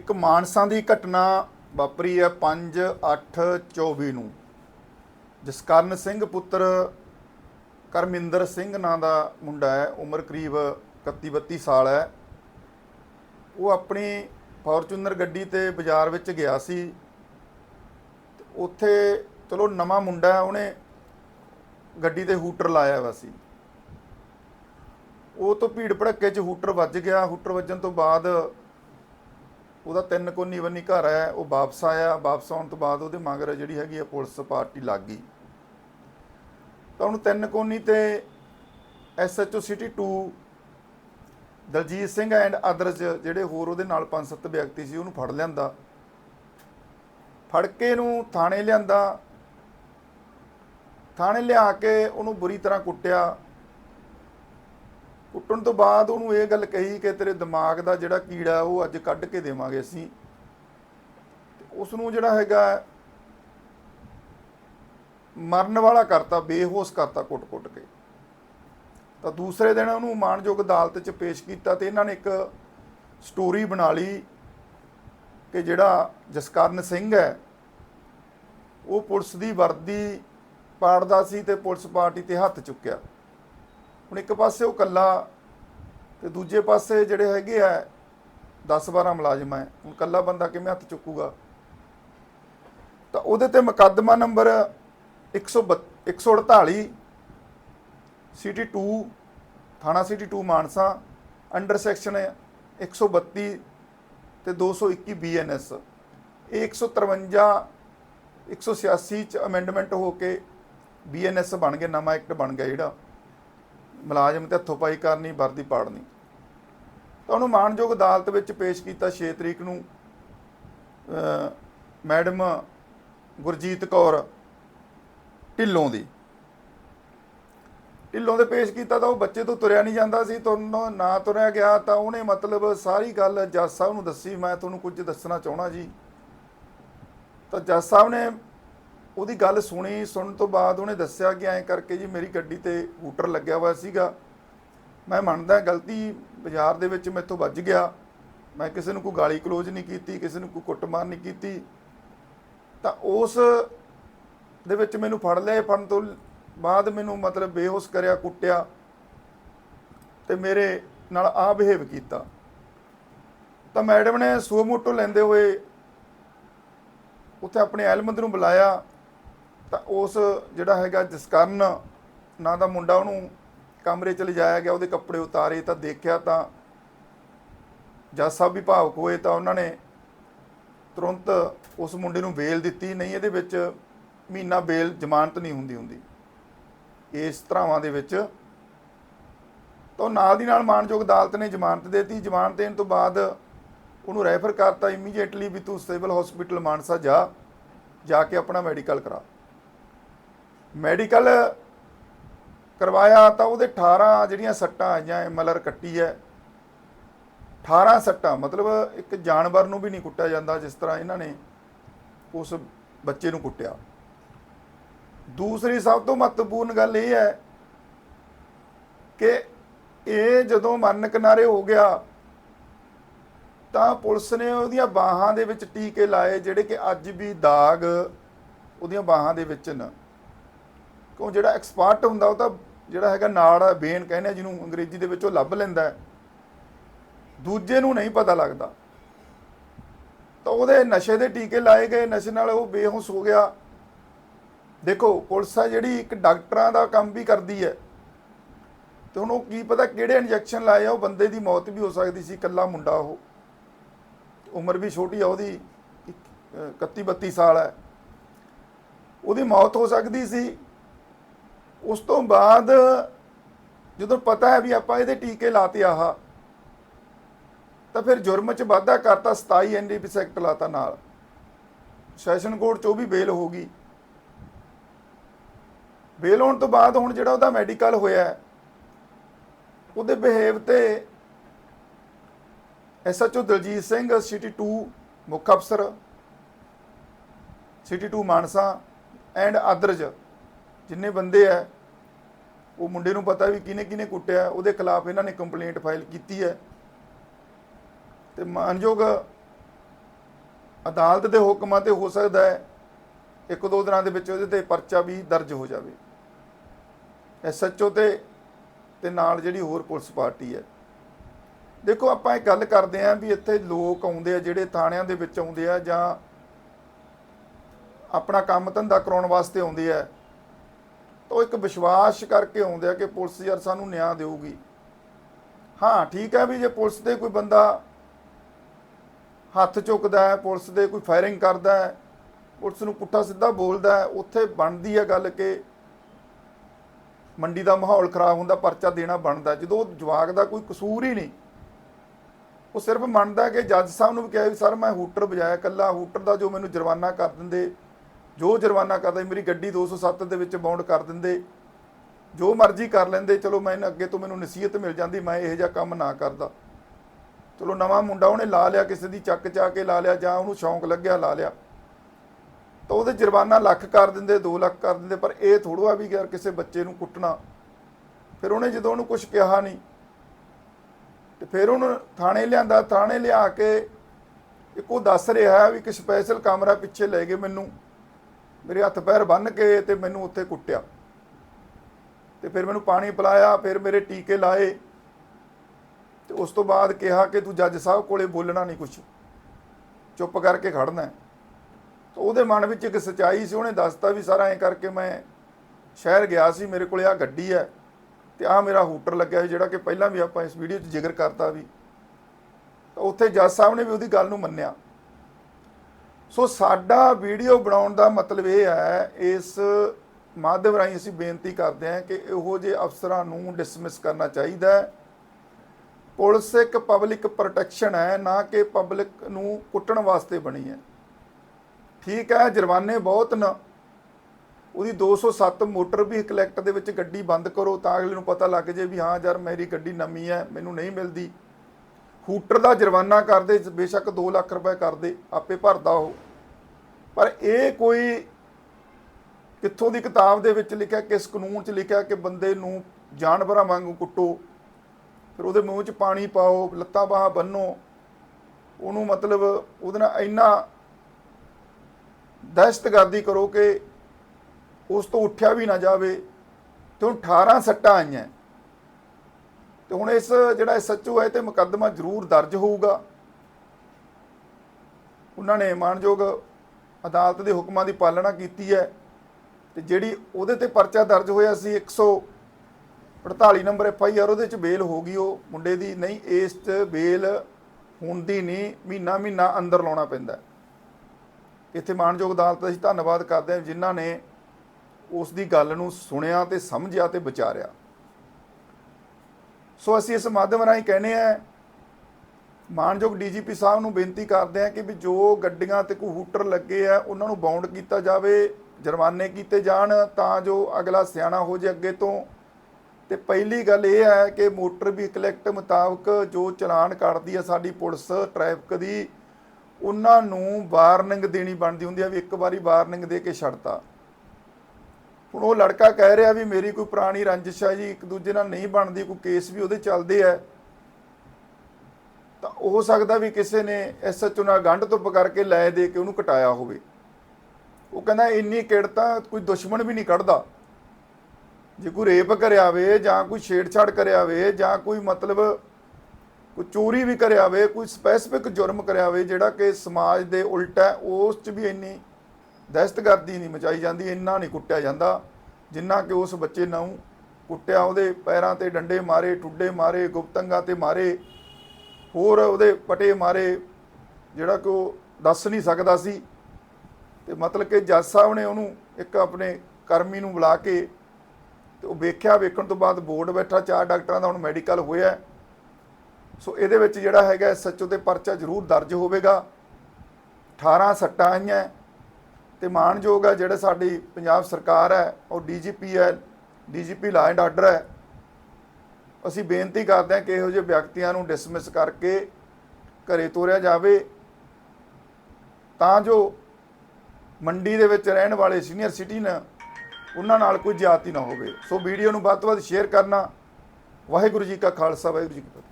ਇੱਕ ਮਾਨਸਾ ਦੀ ਘਟਨਾ ਵਾਪਰੀ ਹੈ 5 8 24 ਨੂੰ। ਜਸਕਰਨ ਸਿੰਘ ਪੁੱਤਰ ਕਰਮਿੰਦਰ ਸਿੰਘ ਨਾਂ ਦਾ ਮੁੰਡਾ ਹੈ, ਉਮਰ ਕਰੀਬ 31 32 ਸਾਲ ਹੈ। ਉਹ ਆਪਣੀ ਫੋਰਚੂਨਰ ਗੱਡੀ ਤੇ ਬਾਜ਼ਾਰ ਵਿੱਚ ਗਿਆ ਸੀ। ਉੱਥੇ ਚਲੋ ਨਵਾਂ ਮੁੰਡਾ ਉਹਨੇ ਗੱਡੀ ਤੇ ਹੂਟਰ ਲਾਇਆ ਹੋਇਆ ਸੀ। ਉਹ ਤੋਂ ਭੀੜ ਭੜੱਕੇ 'ਚ ਹੂਟਰ ਵੱਜ ਗਿਆ। ਹੂਟਰ ਵੱਜਣ ਤੋਂ ਬਾਅਦ ਉਹਦਾ ਤਿੰਨ ਕੋਨੀ ਬੰਨੀ ਘਰ ਹੈ ਉਹ ਵਾਪਸ ਆਇਆ, ਵਾਪਸ ਆਉਣ ਤੋਂ ਬਾਅਦ ਉਹਦੇ ਮਗਰ ਜਿਹੜੀ ਹੈਗੀ ਆ ਪੁਲਿਸ ਪਾਰਟੀ ਲੱਗ ਗਈ। ਤਾਂ ਉਹਨੂੰ ਤਿੰਨ ਕੋਨੀ ਤੇ SHO city 2 Daljit Singh and others ਜਿਹੜੇ ਹੋਰ ਉਹਦੇ ਨਾਲ ਪੰਜ ਸੱਤ ਵਿਅਕਤੀ ਸੀ, ਉਹਨੂੰ ਫੜ ਲਿਆਂਦਾ। ਫੜ ਕੇ ਨੂੰ ਥਾਣੇ ਲਿਆਂਦਾ। ਥਾਣੇ ਲਿਆ ਕੇ ਉਹਨੂੰ ਬੁਰੀ ਤਰ੍ਹਾਂ ਕੁੱਟਿਆ। ਕੁੱਟਣ ਤੋਂ ਬਾਅਦ ਉਹਨੂੰ ਇਹ ਗੱਲ ਕਹੀ ਕਿ ਤੇਰੇ ਦਿਮਾਗ ਦਾ ਜਿਹੜਾ ਕੀੜਾ ਉਹ ਅੱਜ ਕੱਢ ਕੇ ਦੇਵਾਂਗੇ ਅਸੀਂ। ਤੇ ਉਸ ਨੂੰ ਜਿਹੜਾ ਹੈਗਾ ਮਰਨ ਵਾਲਾ ਕਰਤਾ, ਬੇਹੋਸ਼ ਕਰਤਾ ਕੁੱਟ-ਕੁੱਟ ਕੇ। ਤਾਂ ਦੂਸਰੇ ਦਿਨ ਉਹਨੂੰ ਮਾਨਯੋਗ ਅਦਾਲਤ 'ਚ ਪੇਸ਼ ਕੀਤਾ ਤੇ ਇਹਨਾਂ ਨੇ ਇੱਕ ਸਟੋਰੀ ਬਣਾ ਲਈ ਕਿ ਜਿਹੜਾ ਜਸਕਰਨ ਸਿੰਘ ਹੈ, ਉਹ ਪੁਲਿਸ ਦੀ ਵਰਦੀ ਪਾੜਦਾ ਸੀ ਤੇ ਪੁਲਿਸ ਪਾਰਟੀ ਤੇ ਹੱਥ ਚੁੱਕਿਆ। ਹੁਣ ਇੱਕ ਪਾਸੇ ਉਹ ਕੱਲਾ ਤੇ ਦੂਜੇ ਪਾਸੇ ਜਿਹੜੇ ਹੈਗੇ ਆ 10-12 ਮੁਲਾਜ਼ਮ ਹੈ ਹੁਣ ਕੱਲਾ ਬੰਦਾ ਕਿਵੇਂ ਹੱਥ ਚੁੱਕੂਗਾ? ਤਾਂ ਉਹਦੇ ਤੇ ਮੁਕੱਦਮਾ ਨੰਬਰ 132 148 ਸਿਟੀ 2 ਥਾਣਾ ਸਿਟੀ 2 ਮਾਨਸਾ, ਅੰਡਰ ਸੈਕਸ਼ਨ 132 ਤੇ 221 ਬੀਐਨਐਸ ਇਹ 153 186 ਚ ਅਮੈਂਡਮੈਂਟ ਹੋ ਕੇ ਬੀਐਨਐਸ ਬਣ ਗਿਆ, ਨਵਾਂ ਐਕਟ ਬਣ ਗਿਆ ਜਿਹੜਾ। ਮੁਲਾਜ਼ਮ ਤੇ ਹੱਥੋਂ ਪਾਈ ਕਰਨੀ, ਵਰਦੀ ਪਾੜਨੀ। ਤਾਂ ਉਹਨੂੰ ਮਾਨਯੋਗ ਅਦਾਲਤ ਵਿੱਚ ਪੇਸ਼ ਕੀਤਾ 6 ਤਰੀਕ ਨੂੰ ਮੈਡਮ ਗੁਰਜੀਤ ਕੌਰ ਢਿੱਲੋਂ ਦੀ। ਢਿੱਲੋਂ ਦੇ ਪੇਸ਼ ਕੀਤਾ ਤਾਂ ਉਹ ਬੱਚੇ ਤੋਂ ਤੁਰਿਆ ਨਹੀਂ ਜਾਂਦਾ ਸੀ ਤੁਹਾਨੂੰ ਨਾ ਤੁਰਿਆ ਗਿਆ ਤਾਂ ਉਹਨੇ ਮਤਲਬ ਸਾਰੀ ਗੱਲ ਜੱਜ ਸਾਹਿਬ ਨੂੰ ਦੱਸੀ, ਮੈਂ ਤੁਹਾਨੂੰ ਕੁਝ ਦੱਸਣਾ ਚਾਹਣਾ ਜੀ। ਤਾਂ ਜੱਜ ਸਾਹਿਬ ਨੇ ਉਹਦੀ ਗੱਲ ਸੁਣੀ, ਸੁਣਨ ਤੋਂ ਬਾਅਦ ਉਹਨੇ ਦੱਸਿਆ ਕਿ ਐਂ ਕਰਕੇ ਜੀ ਮੇਰੀ ਗੱਡੀ ਤੇ ਹੂਟਰ ਲੱਗਿਆ ਹੋਇਆ ਸੀਗਾ। ਮੈਂ ਮੰਨਦਾ ਗਲਤੀ ਬਾਜ਼ਾਰ ਦੇ ਵਿੱਚ ਮੇਥੋਂ ਵੱਜ ਗਿਆ। ਮੈਂ ਕਿਸੇ ਨੂੰ ਕੋਈ ਗਾਲੀ ਕਲੋਜ਼ ਨਹੀਂ ਕੀਤੀ, ਕਿਸੇ ਨੂੰ ਕੋਈ ਕੁੱਟਮਾਰ ਨਹੀਂ ਕੀਤੀ। ਤਾਂ ਉਸ ਦੇ ਵਿੱਚ ਮੈਨੂੰ ਫੜ ਲਿਆ ਫੜਨ ਤੋਂ ਬਾਅਦ ਮੈਨੂੰ ਮਤਲਬ ਬੇਹੋਸ਼ ਕਰਿਆ, ਕੁੱਟਿਆ ਤੇ ਮੇਰੇ ਨਾਲ ਆ ਬਿਹੇਵ ਕੀਤਾ। ਤਾਂ ਮੈਡਮ ਨੇ ਸੂਹ ਮੋਟੋ ਲੈਂਦੇ ਹੋਏ ਉੱਥੇ ਆਪਣੇ ਐਲਮੰਦ ਨੂੰ ਬੁਲਾਇਆ। ਤਾਂ ਉਸ ਜਿਹੜਾ ਹੈਗਾ ਜਸਕਰਨ ਨਾਂ ਦਾ ਮੁੰਡਾ ਉਹਨੂੰ ਕਮਰੇ ਚ ਲਿਜਾਇਆ ਗਿਆ, ਉਹਦੇ ਕੱਪੜੇ ਉਤਾਰੇ, ਤਾਂ ਦੇਖਿਆ ਤਾਂ ਜੱਜ ਸਾਹਿਬ ਵੀ ਭਾਵਕ ਹੋਏ ਤਾਂ ਉਹਨਾਂ ਨੇ ਤੁਰੰਤ ਉਸ ਮੁੰਡੇ ਨੂੰ ਬੇਲ ਦਿੱਤੀ। ਨਹੀਂ, ਇਹਦੇ ਵਿੱਚ ਮਹੀਨਾ ਬੇਲ ਜ਼ਮਾਨਤ ਨਹੀਂ ਹੁੰਦੀ ਹੁੰਦੀ। ਇਸ ਤਰ੍ਹਾਂਵਾਂ ਦੇ ਵਿੱਚ ਤਾਂ ਉਹ ਨਾਲ ਦੀ ਨਾਲ ਮਾਨਯੋਗ ਅਦਾਲਤ ਨੇ ਜ਼ਮਾਨਤ ਦੇ ਦਿੱਤੀ। ਜ਼ਮਾਨਤ ਦੇਣ ਤੋਂ ਬਾਅਦ ਉਹਨੂੰ ਰੈਫਰ ਕਰਤਾ ਇਮੀਡੀਏਟਲੀ ਵੀ ਤੂੰ ਸਿਵਲ ਹਸਪੀਟਲ ਮਾਨਸਾ ਜਾ ਜਾ ਕੇ ਆਪਣਾ ਮੈਡੀਕਲ ਕਰਾ। ਮੈਡੀਕਲ ਕਰਵਾਇਆ ਤਾਂ ਉਹਦੇ 18 ਜਿਹੜੀਆਂ ਸੱਟਾਂ ਆਈਆਂ ਮਲਰ ਕੱਟੀ ਹੈ। 18 ਸੱਟਾਂ, ਮਤਲਬ ਇੱਕ ਜਾਨਵਰ ਨੂੰ ਵੀ ਨਹੀਂ ਕੁੱਟਿਆ ਜਾਂਦਾ ਜਿਸ ਤਰ੍ਹਾਂ ਇਹਨਾਂ ਨੇ ਉਸ ਬੱਚੇ ਨੂੰ ਕੁੱਟਿਆ। ਦੂਸਰੀ ਸਭ ਤੋਂ ਮਹੱਤਵਪੂਰਨ ਗੱਲ ਇਹ ਹੈ ਕਿ ਇਹ ਜਦੋਂ ਮਰਨ ਕਿਨਾਰੇ ਹੋ ਗਿਆ, ਤਾਂ ਪੁਲਿਸ ਨੇ ਉਹਦੀਆਂ ਬਾਹਾਂ ਦੇ ਵਿੱਚ ਟੀਕੇ ਲਾਏ ਜਿਹੜੇ ਕਿ ਅੱਜ ਵੀ ਦਾਗ ਉਹਦੀਆਂ ਬਾਹਾਂ ਦੇ ਵਿੱਚ ਨੇ। ਕਿਉਂ ਜਿਹੜਾ ਐਕਸਪਰਟ ਹੁੰਦਾ ਉਹ ਤਾਂ ਜਿਹੜਾ ਹੈਗਾ ਨਾੜ ਬੇਨ ਕਹਿੰਦੇ ਜਿਹਨੂੰ ਅੰਗਰੇਜ਼ੀ ਦੇ ਵਿੱਚ ਉਹ ਲੱਭ ਲੈਂਦਾ ਹੈ। ਦੂਜੇ ਨੂੰ ਨਹੀਂ ਪਤਾ ਲੱਗਦਾ। ਤਾਂ ਉਹਦੇ ਨਸ਼ੇ ਦੇ ਟੀਕੇ ਲਾਏ ਗਏ, ਨਸ਼ੇ ਨਾਲ ਉਹ ਬੇਹੋਸ਼ ਹੋ ਗਿਆ। ਦੇਖੋ, ਪੁਲਿਸ ਆ ਜਿਹੜੀ ਇੱਕ ਡਾਕਟਰਾਂ ਦਾ ਕੰਮ ਵੀ ਕਰਦੀ ਹੈ। ਤੇ ਉਹਨੂੰ ਕੀ ਪਤਾ ਕਿਹੜੇ ਇੰਜੈਕਸ਼ਨ ਲਾਏ ਆ, ਉਹ ਬੰਦੇ ਦੀ ਮੌਤ ਵੀ ਹੋ ਸਕਦੀ ਸੀ, ਇਕੱਲਾ ਮੁੰਡਾ ਉਹ। ਉਮਰ ਵੀ ਛੋਟੀ ਆ, ਉਹਦੀ 31 32 ਸਾਲ ਹੈ। ਉਹਦੀ ਮੌਤ ਹੋ ਸਕਦੀ ਸੀ। ਉਸ ਤੋਂ ਬਾਅਦ ਜਦੋਂ ਪਤਾ ਹੈ ਵੀ ਆਪਾਂ ਇਹਦੇ ਟੀਕੇ ਲਾਤੇ ਆਹ, ਤਾਂ ਫਿਰ ਜੁਰਮ 'ਚ ਵਾਧਾ ਕਰਤਾ 27 ਐਨਡੀਪੀ ਐਕਟ ਲਾਤਾ ਨਾਲ। ਸੈਸ਼ਨ ਕੋਰਟ 'ਚ ਉਹ ਵੀ ਬੇਲ ਹੋ ਗਈ। ਬੇਲ ਹੋਣ ਤੋਂ ਬਾਅਦ ਹੁਣ ਜਿਹੜਾ ਉਹਦਾ ਮੈਡੀਕਲ ਹੋਇਆ ਉਹਦੇ ਬਿਹੇਵ ਤੇ ਐਸਐਚਓ ਦਲਜੀਤ ਸਿੰਘ, ਸਿਟੀ 2 ਮੁੱਖ ਅਫਸਰ, ਸਿਟੀ 2 ਮਾਨਸਾ, ਐਂਡ ਅਦਰਜ ਜਿੰਨੇ ਬੰਦੇ ਆ, ਉਹ ਮੁੰਡੇ ਨੂੰ ਪਤਾ ਵੀ ਕਿਹਨੇ ਕਿਹਨੇ ਕੁੱਟਿਆ, ਉਹਦੇ ਖਿਲਾਫ ਇਹਨਾਂ ਨੇ ਕੰਪਲੇਂਟ ਫਾਈਲ ਕੀਤੀ ਹੈ। ਤੇ ਮਾਨਯੋਗ ਅਦਾਲਤ ਦੇ ਹੁਕਮਾਂ ਤੇ ਹੋ ਸਕਦਾ ਹੈ, ਇੱਕ ਦੋ ਦਿਨਾਂ ਦੇ ਵਿੱਚ ਉਹਦੇ ਤੇ ਪਰਚਾ ਵੀ ਦਰਜ ਹੋ ਜਾਵੇ। ਐਸਐਚਓ ਤੇ ਤੇ ਨਾਲ ਜਿਹੜੀ ਹੋਰ ਪੁਲਿਸ ਪਾਰਟੀ ਹੈ। ਦੇਖੋ, ਆਪਾਂ ਇਹ ਗੱਲ ਕਰਦੇ ਆਂ ਵੀ ਇੱਥੇ ਲੋਕ ਆਉਂਦੇ ਆ, ਜਿਹੜੇ ਥਾਣਿਆਂ ਦੇ ਵਿੱਚ ਆਉਂਦੇ ਆ ਜਾਂ ਆਪਣਾ ਕੰਮ ਧੰਦਾ ਕਰਾਉਣ ਵਾਸਤੇ ਆਉਂਦੇ ਆ ਤਾਂ ਉਹ ਇੱਕ ਵਿਸ਼ਵਾਸ ਕਰਕੇ ਆਉਂਦੇ ਆ ਕਿ ਪੁਲਿਸ ਯਾਰ ਸਾਨੂੰ ਨਿਆਂ ਦੇਊਗੀ। ਹਾਂ, ਠੀਕ ਹੈ ਵੀ ਜੇ ਪੁਲਿਸ ਦੇ ਕੋਈ ਬੰਦਾ ਹੱਥ ਚੁੱਕਦਾ ਹੈ, ਪੁਲਿਸ ਦੇ ਕੋਈ ਫਾਇਰਿੰਗ ਕਰਦਾ ਹੈ, ਪੁਲਿਸ ਨੂੰ ਪੁੱਠਾ ਸਿੱਧਾ ਬੋਲਦਾ ਹੈ, ਉੱਥੇ ਬਣਦੀ ਹੈ ਗੱਲ ਕਿ ਮੰਡੀ ਦਾ ਮਾਹੌਲ ਖਰਾਬ ਹੁੰਦਾ, ਪਰਚਾ ਦੇਣਾ ਬਣਦਾ। ਜਦੋਂ ਜਵਾਕ ਦਾ ਕੋਈ ਕਸੂਰ ਹੀ ਨਹੀਂ, ਉਹ ਸਿਰਫ ਮੰਨਦਾ ਕਿ ਜੱਜ ਸਾਹਿਬ ਨੂੰ ਵੀ ਕਿਹਾ ਵੀ, ਸਰ, ਮੈਂ ਹੂਟਰ ਵਜਾਇਆ ਕੱਲਾ ਹੂਟਰ ਦਾ ਜੋ ਮੈਨੂੰ ਜੁਰਮਾਨਾ ਕਰ ਦਿੰਦੇ ਜੋ ਜੁਰਮਾਨਾ ਕਰਦਾ ਮੇਰੀ ਗੱਡੀ 207 ਦੇ ਵਿੱਚ ਬਾਉਂਡ ਕਰ ਦਿੰਦੇ। ਜੋ ਮਰਜ਼ੀ ਕਰ ਲੈਂਦੇ, ਚਲੋ ਮੈਂ ਅੱਗੇ ਤੋਂ ਮੈਨੂੰ ਨਸੀਹਤ ਮਿਲ ਜਾਂਦੀ, ਮੈਂ ਇਹੋ ਜਿਹਾ ਕੰਮ ਨਾ ਕਰਦਾ। ਚਲੋ ਨਵਾਂ ਮੁੰਡਾ ਉਹਨੇ ਲਾ ਲਿਆ, ਕਿਸੇ ਦੀ ਚੱਕ ਚਾ ਕੇ ਲਾ ਲਿਆ, ਜਾਂ ਉਹਨੂੰ ਸ਼ੌਂਕ ਲੱਗਿਆ ਲਾ ਲਿਆ। ਤਾਂ ਉਹਦੇ ਜੁਰਮਾਨਾ ਲੱਖ ਕਰ ਦਿੰਦੇ 2 ਲੱਖ ਕਰ ਦਿੰਦੇ, ਪਰ ਇਹ ਥੋੜ੍ਹਾ ਵੀ ਯਾਰ ਕਿਸੇ ਬੱਚੇ ਨੂੰ ਕੁੱਟਣਾ। ਫਿਰ ਉਹਨੇ ਜਦੋਂ ਉਹਨੂੰ ਕੁਝ ਕਿਹਾ ਨਹੀਂ, ਤੇ ਫਿਰ ਉਹਨੂੰ ਥਾਣੇ ਲਿਆਂਦਾ, ਥਾਣੇ ਲਿਆ ਕੇ ਇੱਕ ਉਹ ਦੱਸ ਰਿਹਾ ਵੀ ਇੱਕ ਸਪੈਸ਼ਲ ਕਮਰਾ ਪਿੱਛੇ ਲੈ ਗਏ ਮੈਨੂੰ। ਮੇਰੇ ਹੱਥ ਪੈਰ ਬੰਨ੍ਹ ਕੇ ਤੇ ਮੈਨੂੰ ਉੱਥੇ ਕੁੱਟਿਆ। ਤੇ ਫਿਰ ਮੈਨੂੰ ਪਾਣੀ ਪਿਲਾਇਆ, ਫਿਰ ਮੇਰੇ ਟੀਕੇ ਲਾਏ। ਤੇ ਉਸ ਤੋਂ ਬਾਅਦ ਕਿਹਾ ਕਿ ਤੂੰ ਜੱਜ ਸਾਹਿਬ ਕੋਲੇ ਬੋਲਣਾ ਨਹੀਂ ਕੁਝ ਚੁੱਪ ਕਰਕੇ ਖੜਨਾ ਹੈ। ਤਾਂ ਉਹਦੇ ਮਨ ਵਿੱਚ ਇੱਕ ਸਚਾਈ ਸੀ, ਉਹਨੇ ਦੱਸਤਾ ਵੀ ਸਾਰਾ ਐਂ ਕਰਕੇ ਮੈਂ ਸ਼ਹਿਰ ਗਿਆ ਸੀ, ਮੇਰੇ ਕੋਲੇ ਆ ਗੱਡੀ ਹੈ ਤੇ ਆ ਮੇਰਾ ਹੂਟਰ ਲੱਗਿਆ ਜਿਹੜਾ ਕਿ ਪਹਿਲਾਂ ਵੀ ਆਪਾਂ ਇਸ ਵੀਡੀਓ 'ਚ ਜ਼ਿਕਰ ਕਰਤਾ ਵੀ। ਤਾਂ ਉੱਥੇ ਜੱਜ ਸਾਹਿਬ ਨੇ ਵੀ ਉਹਦੀ ਗੱਲ ਨੂੰ ਮੰਨਿਆ। ਸੋ ਸਾਡਾ ਵੀਡੀਓ ਬਣਾਉਣ ਦਾ ਮਤਲਬ ਇਹ ਹੈ, ਇਸ ਮਾਧਿਅਮ ਰਾਹੀਂ ਅਸੀਂ ਬੇਨਤੀ ਕਰਦੇ ਹਾਂ ਕਿ ਇਹੋ ਜਿਹੇ ਅਫਸਰਾਂ ਨੂੰ ਡਿਸਮਿਸ ਕਰਨਾ ਚਾਹੀਦਾ ਹੈ। ਪੁਲਿਸ ਇੱਕ ਪਬਲਿਕ ਪ੍ਰੋਟੈਕਸ਼ਨ ਹੈ, ਨਾ ਕਿ ਪਬਲਿਕ ਨੂੰ ਕੁੱਟਣ ਵਾਸਤੇ ਬਣੀ ਹੈ। ਠੀਕ ਹੈ, ਜੁਰਮਾਨੇ ਬਹੁਤ ਨੇ। ਉਹਦੀ 207 ਮੋਟਰ ਵੀ ਕਲੈਕਟ ਦੇ ਵਿੱਚ ਗੱਡੀ ਬੰਦ ਕਰੋ ਤਾਂ ਅਗਲੇ ਨੂੰ ਪਤਾ ਲੱਗ ਜੇ ਵੀ ਹਾਂ ਯਾਰ ਮੇਰੀ ਗੱਡੀ ਨਵੀਂ ਹੈ, ਮੈਨੂੰ ਨਹੀਂ ਮਿਲਦੀ। ਹੂਟਰ ਦਾ ਜੁਰਮਾਨਾ ਕਰਦੇ, ਬੇਸ਼ੱਕ 2 ਲੱਖ ਰੁਪਏ ਕਰਦੇ, ਆਪੇ ਭਰਦਾ ਉਹ। ਪਰ ਇਹ ਕੋਈ ਕਿੱਥੋਂ ਦੀ ਕਿਤਾਬ ਦੇ ਵਿੱਚ ਲਿਖਿਆ, ਕਿਸ ਕਾਨੂੰਨ 'ਚ ਲਿਖਿਆ ਕਿ ਬੰਦੇ ਨੂੰ ਜਾਨਵਰਾਂ ਵਾਂਗੂ ਕੁੱਟੋ, ਫਿਰ ਉਹਦੇ ਮੂੰਹ 'ਚ ਪਾਣੀ ਪਾਓ, ਲੱਤਾਂ ਬਾਹਾਂ ਬੰਨੋ, ਉਹਨੂੰ ਮਤਲਬ ਉਹਦੇ ਨਾਲ ਇੰਨਾ ਦਹਿਸ਼ਤਗਰਦੀ ਕਰੋ ਕਿ ਉਸ ਤੋਂ ਉੱਠਿਆ ਵੀ ਨਾ ਜਾਵੇ ਤੇ ਹੁਣ 18 ਸੱਟਾਂ ਆਈਆਂ। ਤੇ ਹੁਣ ਇਸ ਜਿਹੜਾ ਐਸਐਚਓ ਹੈ ਤੇ ਮੁਕੱਦਮਾ ਜ਼ਰੂਰ ਦਰਜ ਹੋਊਗਾ। ਉਹਨਾਂ ਨੇ ਮਾਨਯੋਗ ਅਦਾਲਤ ਦੇ ਹੁਕਮਾਂ ਦੀ ਪਾਲਣਾ ਕੀਤੀ ਹੈ ਤੇ ਜਿਹੜੀ ਉਹਦੇ ਤੇ ਪਰਚਾ ਦਰਜ ਹੋਇਆ ਸੀ 148 ਨੰਬਰ ਐਫ ਆਈ ਆਰ, ਉਹਦੇ ਚ ਬੇਲ ਹੋ ਗਈ ਉਹ ਮੁੰਡੇ ਦੀ। ਨਹੀਂ, ਇਸ ਚ ਬੇਲ ਹੁੰਦੀ ਨਹੀਂ, ਮਹੀਨਾ ਮਹੀਨਾ ਅੰਦਰ ਲਾਉਣਾ ਪੈਂਦਾ ਇੱਥੇ ਮਾਨਯੋਗ ਅਦਾਲਤ ਦਾ ਅਸੀਂ ਧੰਨਵਾਦ ਕਰਦੇ ਹਾਂ ਜਿਨ੍ਹਾਂ ਨੇ ਉਸ ਦੀ ਗੱਲ ਨੂੰ ਸੁਣਿਆ ਤੇ ਸਮਝਿਆ ਤੇ ਵਿਚਾਰਿਆ। ਸੋ ਅਸੀਂ ਇਸ ਮਾਧਿਅਮ ਰਾਹੀਂ ਕਹਿੰਦੇ ਆ ਮਾਨਯੋਗ ਡੀਜੀਪੀ ਸਾਹਿਬ ਨੂੰ ਬੇਨਤੀ ਕਰਦੇ ਆ ਕਿ ਵੀ ਜੋ ਗੱਡੀਆਂ ਤੇ ਕੋਈ ਹੂਟਰ ਲੱਗੇ ਆ, ਉਹਨਾਂ ਨੂੰ ਬਾਉਂਡ ਕੀਤਾ ਜਾਵੇ, ਜੁਰਮਾਨੇ ਕੀਤੇ ਜਾਣ ਤਾਂ ਜੋ ਅਗਲਾ ਸਿਆਣਾ ਹੋ ਜੇ ਅੱਗੇ ਤੋਂ। ਤੇ ਪਹਿਲੀ ਗੱਲ ਇਹ ਹੈ ਕਿ ਮੋਟਰ ਵਹੀਕਲ ਐਕਟ ਮੁਤਾਬਕ ਜੋ ਚਲਾਨ ਕੱਟਦੀ ਆ ਸਾਡੀ ਪੁਲਿਸ ਟ੍ਰੈਫਿਕ ਦੀ, ਉਹਨਾਂ ਨੂੰ ਵਾਰਨਿੰਗ ਦੇਣੀ ਬਣਦੀ ਹੁੰਦੀ ਆ ਵੀ ਇੱਕ ਵਾਰੀ ਵਾਰਨਿੰਗ ਦੇ ਕੇ ਛੱਡਤਾ। ਹੁਣ ਉਹ ਲੜਕਾ ਕਹਿ ਰਿਹਾ ਵੀ ਮੇਰੀ ਕੋਈ ਪੁਰਾਣੀ ਰੰਜਿਸ਼ ਹੈ ਜੀ, ਇੱਕ ਦੂਜੇ ਨਾਲ ਨਹੀਂ ਬਣਦੀ, ਕੋਈ ਕੇਸ ਵੀ ਉਹਦੇ ਚੱਲਦੇ ਆ। ਤਾਂ ਹੋ ਸਕਦਾ ਵੀ ਕਿਸੇ ਨੇ ਐਸਐਚਓ ਨਾਲ ਗੰਢ ਧੁੱਪ ਕਰਕੇ ਲੈ ਦੇ ਕੇ ਉਹਨੂੰ ਕਟਾਇਆ ਹੋਵੇ। ਉਹ ਕਹਿੰਦਾ ਇੰਨੀ ਕਿੜ ਤਾਂ ਕੋਈ ਦੁਸ਼ਮਣ ਵੀ ਨਹੀਂ ਕੱਢਦਾ। ਜੇ ਕੋਈ ਰੇਪ ਕਰਿਆ ਹੋਵੇ ਜਾਂ ਕੋਈ ਛੇੜਛਾੜ ਕਰਿਆ ਹੋਵੇ ਜਾਂ ਕੋਈ ਮਤਲਬ ਕੋਈ ਚੋਰੀ ਵੀ ਕਰਿਆ ਵੇ, ਕੋਈ ਸਪੈਸੀਫਿਕ ਜੁਰਮ ਕਰਿਆ ਹੋਵੇ ਜਿਹੜਾ ਕਿ ਸਮਾਜ ਦੇ ਉਲਟ ਹੈ, ਉਸ 'ਚ ਵੀ ਇੰਨੀ ਦਹਿਸ਼ਤਗਰਦੀ ਨਹੀਂ ਮਚਾਈ ਜਾਂਦੀ, ਇੰਨਾ ਨਹੀਂ ਕੁੱਟਿਆ ਜਾਂਦਾ। ਜਿੰਨਾ ਕਿ ਉਸ ਬੱਚੇ ਨੂੰ ਕੁੱਟਿਆ, ਉਹਦੇ ਪੈਰਾਂ ਤੇ ਡੰਡੇ ਮਾਰੇ, ਟੁੱਡੇ ਮਾਰੇ, ਗੁਪਤੰਗਾਂ ਤੇ ਮਾਰੇ, ਹੋਰ ਉਹਦੇ ਪਟੇ ਮਾਰੇ, ਜਿਹੜਾ ਕਿ ਉਹ ਦੱਸ ਨਹੀਂ ਸਕਦਾ ਸੀ। ਤੇ ਮਤਲਬ ਕਿ ਜੱਜ ਸਾਹਿਬ ਨੇ ਉਹਨੂੰ ਇੱਕ ਆਪਣੇ ਕਰਮੀ ਨੂੰ ਬੁਲਾ ਕੇ ਤੇ ਉਹ ਵੇਖਿਆ, ਵੇਖਣ ਤੋਂ ਬਾਅਦ ਬੋਰਡ ਬੈਠਾ, ਚਾਰ ਡਾਕਟਰਾਂ ਦਾ ਹੁਣ ਮੈਡੀਕਲ ਹੋਇਆ ਸੋ ਇਹਦੇ ਵਿੱਚ ਜਿਹੜਾ ਹੈਗਾ ਸੱਚੋ ਤੇ ਪਰਚਾ ਜ਼ਰੂਰ ਦਰਜ ਹੋਵੇਗਾ। 18 ਸੱਟਾਂ ਆਈਆਂ। ਤੇ ਮਾਣਯੋਗ ਹੈ ਜਿਹੜੇ ਸਾਡੀ ਪੰਜਾਬ ਸਰਕਾਰ ਹੈ, ਉਹ ਡੀਜੀਪੀ ਹੈ, ਡੀਜੀਪੀ ਲਾ ਐਂਡ ਆਰਡਰ ਹੈ। ਅਸੀਂ ਬੇਨਤੀ ਕਰਦੇ ਹਾਂ ਕਿ ਇਹੋ ਜਿਹੇ ਵਿਅਕਤੀਆਂ ਨੂੰ ਡਿਸਮਿਸ ਕਰਕੇ ਘਰੇ ਤੋਰਿਆ ਜਾਵੇ। ਤਾਂ ਜੋ ਮੰਡੀ ਦੇ ਵਿੱਚ ਰਹਿਣ ਵਾਲੇ ਸੀਨੀਅਰ ਸਿਟੀਜ਼ਨ ਉਹਨਾਂ ਨਾਲ ਕੋਈ ਜ਼ਿਆਦਤੀ ਨਾ ਹੋਵੇ। ਸੋ ਵੀਡੀਓ ਨੂੰ ਵੱਧ ਤੋਂ ਵੱਧ ਸ਼ੇਅਰ ਕਰਨਾ। ਵਾਹਿਗੁਰੂ ਜੀ ਕਾ ਖਾਲਸਾ, ਵਾਹਿਗੁਰੂ ਜੀ ਕੀ ਫਤਿਹ।